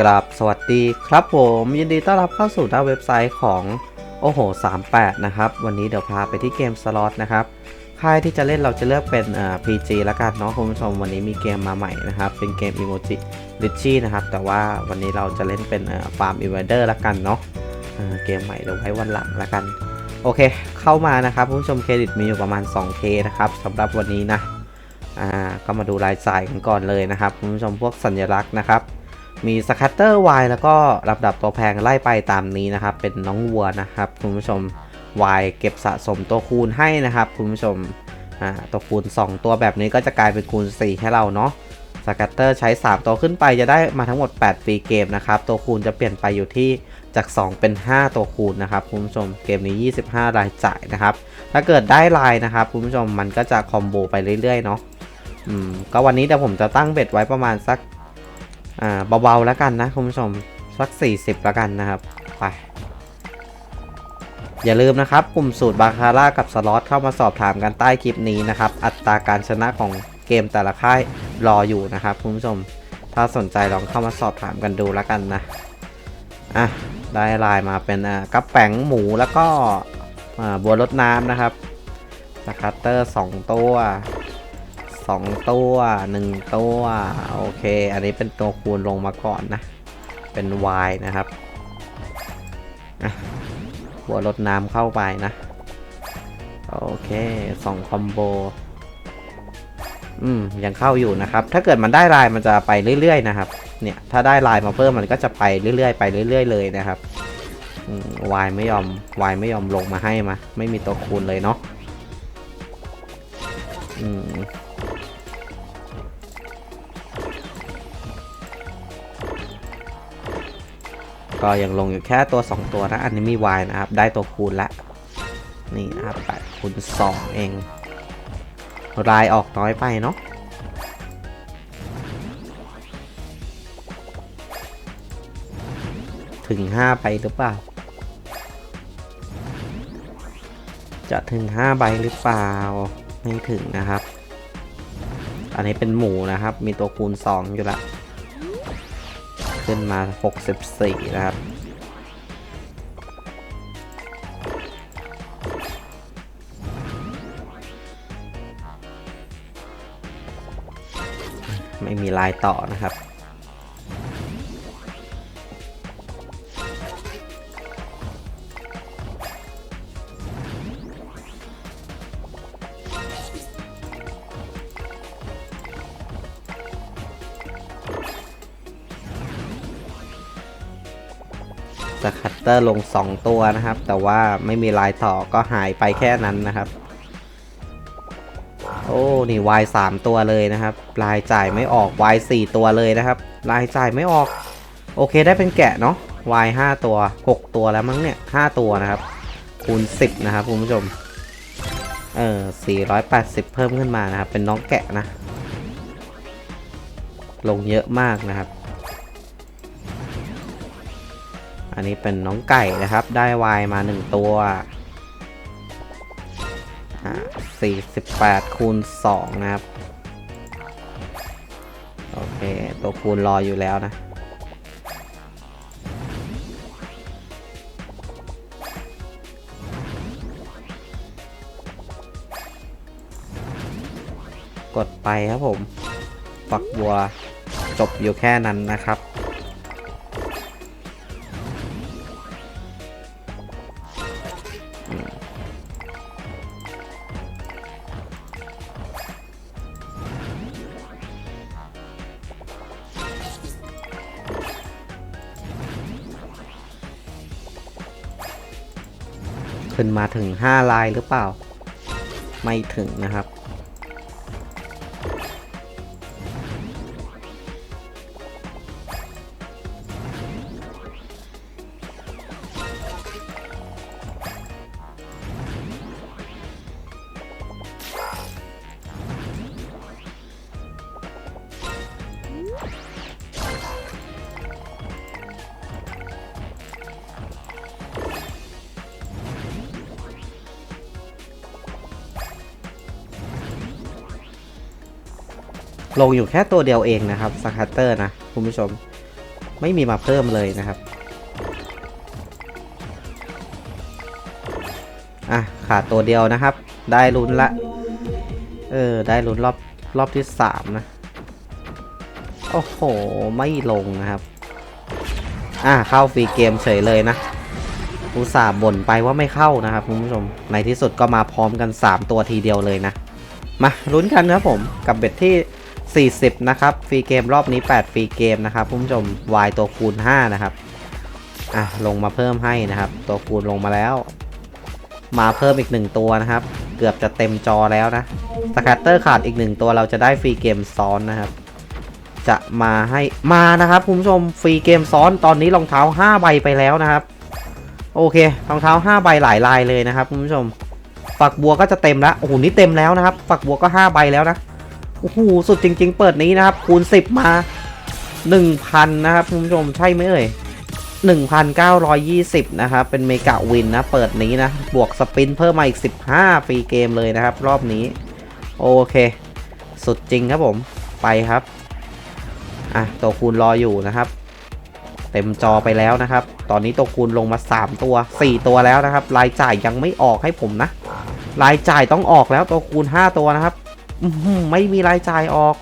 กราบสวัสดีครับผมยินดีต้อนรับเข้าสู่หน้าเว็บไซต์ของโอ้โห 38 นะครับ วันนี้เดี๋ยวพาไปที่เกมสล็อตนะครับค่ายที่จะเล่นเราจะเลือกเป็นอ่า PG ละกันเนาะคุณผู้ชมวันนี้มีเกมมาใหม่นะครับ เป็นเกม Emoji r i c h i นะครับ แต่ว่าวันนี้เราจะเล่นเป็นฟาร์มอินเวเดอร์ละกันเนาะเกมใหม่เดี๋ยวไว้วันหลังละกัน โอเค เข้ามานะครับคุณผู้ชมเครดิตมีอยู่ประมาณ 2K นะครับสำหรับวันนี้นะอ่าก็มาดูรายจ่ายกันก่อนเลยนะครับคุณผู้ชมพวกสัญลักษณ์นะครับ มีสคัตเตอร์ Y แล้วก็ลำดับตัวแพงไล่ไปตามนี้นะครับ เป็นน้องวัวนะครับคุณผู้ชม Y เก็บสะสมตัวคูณให้นะครับคุณผู้ชมอ่าตัวคูณ 2 ตัวแบบนี้ก็จะกลายเป็นคูณ 4 ให้เราเนาะสคัตเตอร์ใช้ 3 ตัวขึ้นไปจะได้มาทั้งหมด 8 ฟรีเกมนะครับ ตัวคูณจะเปลี่ยนไปอยู่ที่จาก 2 เป็น 5 ตัวคูณนะครับคุณผู้ชมเกมนี้ 25 รายจ่ายนะครับ ถ้าเกิดได้ลายนะครับคุณผู้ชมมันก็จะคอมโบไปเรื่อยๆเนาะอืมก็วันนี้เดี๋ยวผมจะตั้งเบ็ดไว้ประมาณสัก อ่าเบาๆแล้วกันนะคุณผู้ชมสัก 40 แล้วกันนะครับไปอย่าลืมนะครับกลุ่มสูตรบาคาร่ากับสล็อตเข้ามาสอบถามกันใต้คลิปนี้นะครับ อัตราการชนะของเกมแต่ละค่ายรออยู่นะครับคุณผู้ชม ถ้าสนใจลองเข้ามาสอบถามกันดูแล้วกันนะอะได้ลายมาเป็นอ่ากระแป๋งหมูแล้วก็อ่าบัวรดน้ำนะครับสคัตเตอร์ 2 ตัว สองตัวหนึ่งตัวโอเค อันนี้เป็นตัวคูณลงมาก่อนนะ เป็น Y นะครับหัวรดน้ำเข้าไปนะ โอเคสองคอมโบอืมยังเข้าอยู่นะครับ ถ้าเกิดมันได้ลายมันจะไปเรื่อยๆนะครับ เนี่ย ถ้าได้ลายมาเพิ่มมันก็จะไปเรื่อยๆไปเรื่อย ๆ เลยนะครับอืม Y ไม่ยอม Y ไม่ยอมลงมาให้มา ไม่มีตัวคูณเลยเนาะอืม ก็ยังลงอยู่แค่ตัว 2 ตัวนะอันนี้มี Y นะครับ ได้ตัวคูณละ นี่นะครับ8คูณ2เอง รายออกน้อยไปเนาะถึง 5 ไปหรือเปล่า จะถึง 5 ใบหรือเปล่า ไม่ถึงนะครับ อันนี้เป็นหมูนะครับ มีตัวคูณ 2 อยู่ละ ขึ้นมา 64 นะครับ ไม่มีลายต่อนะครับ สคัตเตอร์ลง 2 ตัวนะครับ แต่ว่าไม่มีลายต่อก็หายไปแค่นั้นนะครับ อ้ นี่ Y 3ตัวเลยนะครับ รายจ่ายไม่ออก Y 4ตัวเลยนะครับ รายจ่ายไม่ออก โอเคได้เป็นแกะเนาะ Y 5ตัว6ตัวแล้วมั้งเนี่ย5ตัวนะครับ คูณ10นะครับคุณผู้ชม เออ480เพิ่มขึ้นมานะครับ เป็นน้องแกะนะ ลงเยอะมากนะครับ อันนี้เป็นน้องไก่นะครับ ได้วายมา1ตัว 48 คูณ 2 นะครับ โอเค ตัวคูณรออยู่แล้วนะ กดไปครับผม ฝักบัวจบอยู่แค่นั้นนะครับ ขึ้นมาถึง 5 ลายหรือเปล่า ไม่ถึงนะครับ ลงอยู่แค่ตัวเดียวเองนะครับสคัตเตอร์นะคุณผู้ชม ไม่มีมาเพิ่มเลยนะครับ อะ ขาดตัวเดียวนะครับ ได้ลุ้นละ เออ ได้ลุ้นรอบรอบที่สามนะ โอ้โห ไม่ลงนะครับ อะ เข้าฟรีเกมเฉยเลยนะอุตส่าห์บ่นไปว่าไม่เข้านะครับคุณผู้ชม ในที่สุดก็มาพร้อมกัน 3 ตัวทีเดียวเลยนะ มาลุ้นกันครับผมกับเบ็ดที่ 40 นะครับฟรีเกมรอบนี้ 8 ฟรีเกมนะครับคุณผู้ชม Y ตัวคูณ 5 นะครับ อะ ลงมาเพิ่มให้นะครับ ตัวคูณลงมาแล้ว มาเพิ่มอีก 1 ตัวนะครับ เกือบจะเต็มจอแล้วนะสแคตเตอร์ขาดอีก 1 ตัวเราจะได้ฟรีเกมซ้อนนะครับ จะมาให้มานะครับคุณผู้ชมฟรีเกมซ้อนตอนนี้รองเท้า 5 ใบไปแล้วนะครับ โอเครองเท้า 5 ใบหลายลายเลยนะครับคุณผู้ชมฝักบัวก็จะเต็มแล้วโอ้โหนี่เต็มแล้วนะครับ ฝักบัวก็ 5 ใบแล้วนะ โอ้โหสุดจริง ๆ เปิดนี้นะครับ คูณ 10 มา 1,000 นะครับคุณผู้ชมใช่ไหมเอ่ย1,920 นะครับ เป็นเมกะวินนะ เปิดนี้นะ บวกสปินเพิ่มมาอีก 15 ฟรีเกมเลยนะครับ รอบนี้ โอเค สุดจริงครับผม ไปครับ อะ ตัวคูณรออยู่นะครับ เต็มจอไปแล้วนะครับ ตอนนี้ตัวคูณลงมา 3 ตัว 4 ตัวแล้วนะครับ รายจ่ายยังไม่ออกให้ผมนะ รายจ่ายต้องออกแล้วตัวคูณ 5 ตัวนะครับ ไม่มีรายจ่ายออก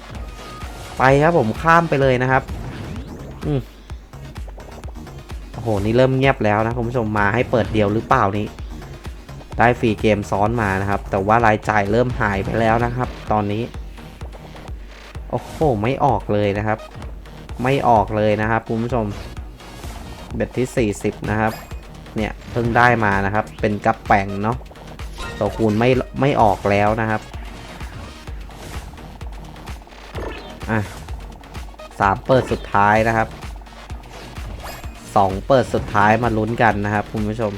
ไปครับผมข้ามไปเลยนะครับอโอ้โห นี่เริ่มเงียบแล้วนะคุณผู้ชมมาให้เปิดเดียวหรือเปล่านี่ได้ฟรีเกมซ้อนมานะครับ แต่ว่ารายจ่ายเริ่มหายไปแล้วนะครับ ตอนนี้ โอ้โห ไม่ออกเลยนะครับ ไม่ออกเลยนะครับคุณผู้ชม เบ็ดที่ 40 นะครับ เนี่ยเพิ่งได้มานะครับ เป็นกระแป่งเนาะตัวคูณไม่ไม่ออกแล้วนะครับ อะสามเปิดสุดท้ายนะครับสองเปิดสุดท้ายมาลุ้นกันนะครับคุณผู้ชม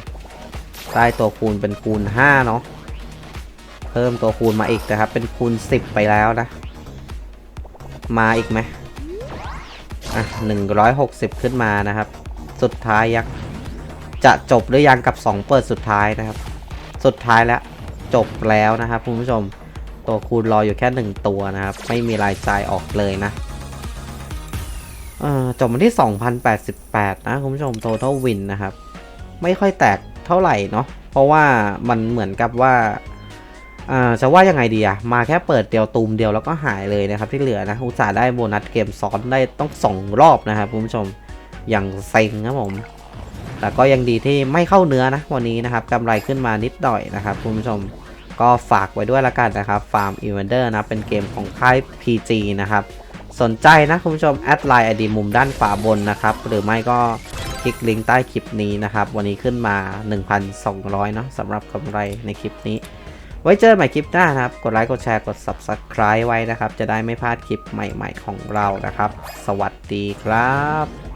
ได้ตัวคูณเป็นคูณ5เนาะเพิ่มตัวคูณมาอีกนะครับ เป็นคูณ10ไปแล้วนะ มาอีกไหมอะ160ขึ้นมานะครับ สุดท้ายยักษ์จะจบหรือยังกับ2เปิดสุดท้ายนะครับ สุดท้ายแล้วจบแล้วนะครับคุณผู้ชม ตัวคูณรออยู่แค่1ตัวนะครับ ไม่มีรายจ่ายออกเลยนะเอ่อจบมาที่ 2,088 นะคุณผู้ชม total win นะครับ ไม่ค่อยแตกเท่าไหร่เนาะเพราะว่ามันเหมือนกับว่าอ่าจะว่ายังไงดีอะมาแค่เปิดเดียวตูมเดียวแล้วก็หายเลยนะครับ ที่เหลือนะ อุตส่าห์ได้โบนัสเกมซ้อนได้ต้องสองรอบนะครับคุณผู้ชมอย่างเซ็งครับผม แต่ก็ยังดีที่ไม่เข้าเนื้อนะวันนี้นะครับกำไรขึ้นมานิดหน่อยนะครับคุณผู้ชม ก็ฝากไว้ด้วยละกันนะครับ Farm e v e n d e r นะ เป็นเกมของค่าย PG นะครับ สนใจนะคุณผู้ชม แอดไลน์อดีมุมด้านขวาบนนะครับ หรือไม่ก็คลิกลิงก์ใต้คลิปนี้นะครับ วันนี้ขึ้นมา 1,200 เนาะสำหรับกำไรในคลิปนี้ ไว้เจอใหม่คลิปหน้านะครับ กดไลค์ กดแชร์ กด Subscribe ไว้นะครับ จะได้ไม่พลาดคลิปใหม่ ๆ ของเรานะครับ สวัสดีครับ